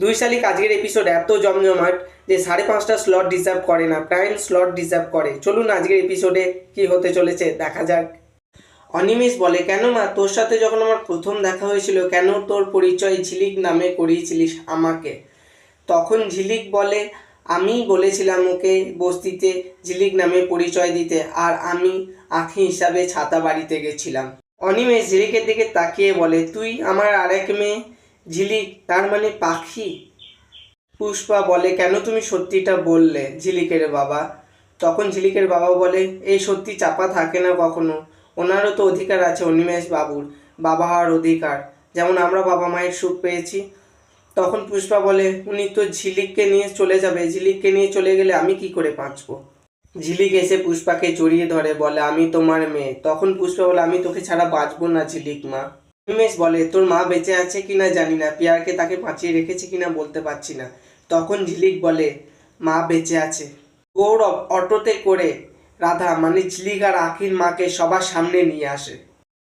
দুই শালিক আজকের এপিসোড এত জমজমাট যে সাড়ে পাঁচটা স্লট ডিজার্ভ করে না প্রাইম স্লট ডিজার্ভ করে। চলুন আজকের এপিসোডে কি হতে চলেছে, দেখা যাক। অনিমেষ বলে, কেন মা, তোর সাথে যখন আমার প্রথম দেখা হয়েছিল, কেন তোর পরিচয় ঝিলিক নামে করিয়েছিলিস আমাকে? তখন ঝিলিক বলে, আমি বলেছিলাম ওকে বস্তিতে ঝিলিক নামে পরিচয় দিতে, আর আমি আঁখি হিসাবে ছাতা বাড়িতে গেছিলাম। অনিমেষ ঝিলিকের দিকে তাকিয়ে বলে, তুই আমার আরেক মেয়ে ঝিলিক তার মানে পাখি? পুষ্পা বলে, কেন তুমি সত্যিটা বললে ঝিলিকের বাবা? তখন ঝিলিকের বাবা বলে, এই সত্যি চাপা থাকে না কখনো। ওনারও তো অধিকার আছে, অনিমেষ বাবুর। বাবা হওয়ার অধিকার। যেমন আমরা বাবা মায়ের সুখ পেয়েছি। তখন পুষ্পা বলে, উনি তো ঝিলিককে নিয়ে চলে যাবে। ঝিলিককে নিয়ে চলে গেলে আমি কি করে বাঁচবো? ঝিলিক এসে পুষ্পাকে জড়িয়ে ধরে, বলে, আমি তোমার মেয়ে। তখন পুষ্পা বলে, আমি তোকে ছাড়া বাঁচবো না ঝিলিক মা। উমেশ বলে, তোর মা বেঁচে আছে কিনা জানি না, পিয়ারকে তাকে বাঁচিয়ে রেখেছে কিনা বলতে পারছি না। তখন ঝিলিক বলে, মা বেঁচে আছে। গৌরব অটোতে করে রাধা মানে ঝিলিক আর আখির মাকে সবার সামনে নিয়ে আসে।